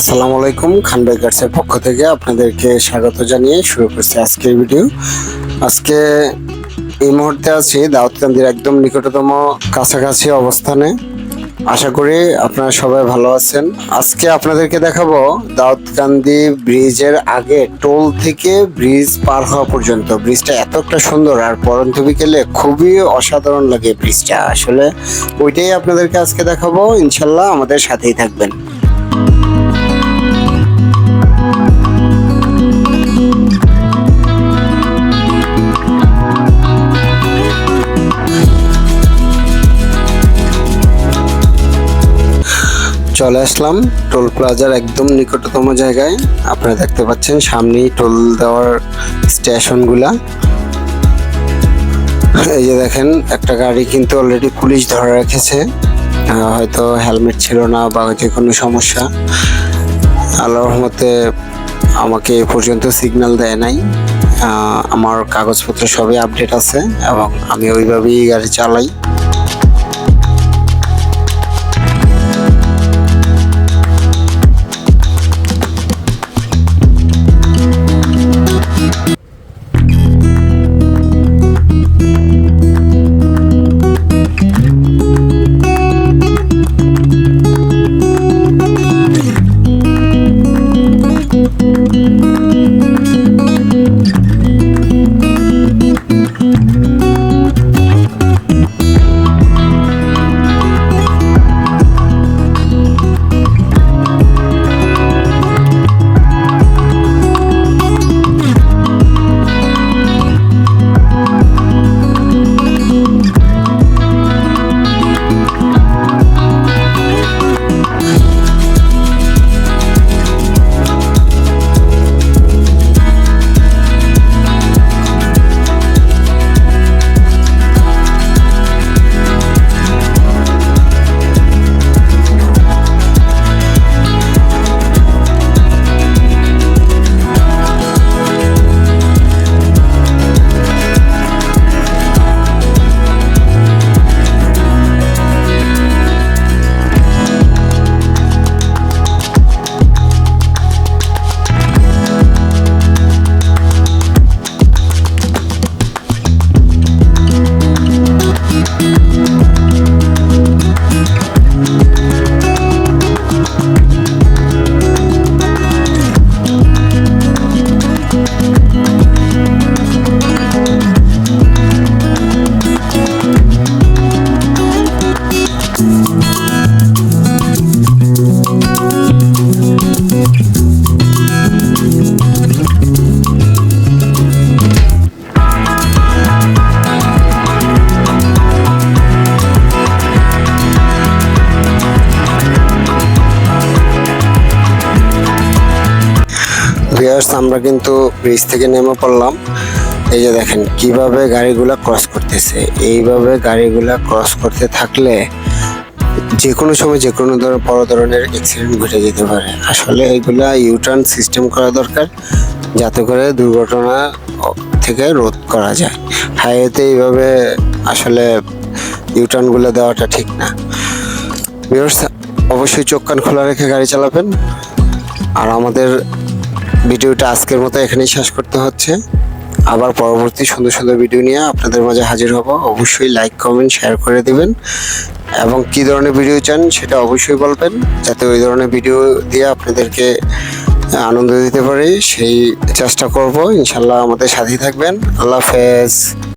আসসালামু আলাইকুম, খান বেকার্সের পক্ষ থেকে আপনাদেরকে স্বাগত জানিয়ে শুরু করছি আজকের ভিডিও। আজকে এই মুহূর্তে আছি দাউদকান্দির একদম নিকটতম কাছাকাছি অবস্থানে। আশা করি আপনারা সবাই ভালো আছেন। আজকে আপনাদেরকে দেখাবো দাউদকান্দি ব্রিজের আগে টোল থেকে ব্রিজ পার হওয়া পর্যন্ত। ব্রিজটা এতটা সুন্দর আর পরন্ত বিকেলে খুবই অসাধারণ লাগে ব্রিজটা। আসলে ওইটাই আপনাদেরকে আজকে দেখাবো। ইনশাল্লাহ আমাদের সাথেই থাকবেন। চলে আসলাম টোল প্লাজার একদম নিকটতম জায়গায়। আপনারা দেখতে পাচ্ছেন সামনেই টোল দেওয়ার স্টেশনগুলা। এই যে দেখেন, একটা গাড়ি কিন্তু অলরেডি পুলিশ ধরে রেখেছে। হয়তো হেলমেট ছিল না বা যে কোনো সমস্যা। আল্লাহর রহমতে আমাকে এ পর্যন্ত সিগন্যাল দেয় নাই। আমার কাগজপত্র সবই আপডেট আছে এবং আমি ওইভাবেই গাড়ি চালাই। Música ভিউয়ার্স আমরা কিন্তু ব্রিজ থেকে নেমে পড়লাম। এই যে দেখেন, কীভাবে গাড়িগুলা ক্রস করতেছে। এইভাবে গাড়িগুলা ক্রস করতে থাকলে যে কোনো সময় যে কোনো ধরনের বড় ধরনের অ্যাক্সিডেন্ট ঘটে যেতে পারে। আসলে এগুলা ইউটার্ন সিস্টেম করা দরকার, যাতে করে দুর্ঘটনা থেকে রোধ করা যায়। হাইওয়েতে এইভাবে আসলে ইউটার্নগুলো দেওয়াটা ঠিক না। অবশ্যই চোখ কান খোলা রেখে গাড়ি চালাবেন। আর আমাদের ভিডিওটা আজকের মতো এখানেই শেষ করতে হচ্ছে। আবার পরবর্তী সুন্দর সুন্দর ভিডিও নিয়ে আপনাদের মাঝে হাজির হব। অবশ্যই লাইক কমেন্ট শেয়ার করে দেবেন। এবং কি ধরনের ভিডিও চান সেটা অবশ্যই বলবেন, যাতে ওই ধরনের ভিডিও দিয়ে আপনাদেরকে আনন্দ দিতে পারি। সেই চেষ্টা করব। ইনশাল্লাহ আমাদের সাথেই থাকবেন। আল্লাহ হাফেজ।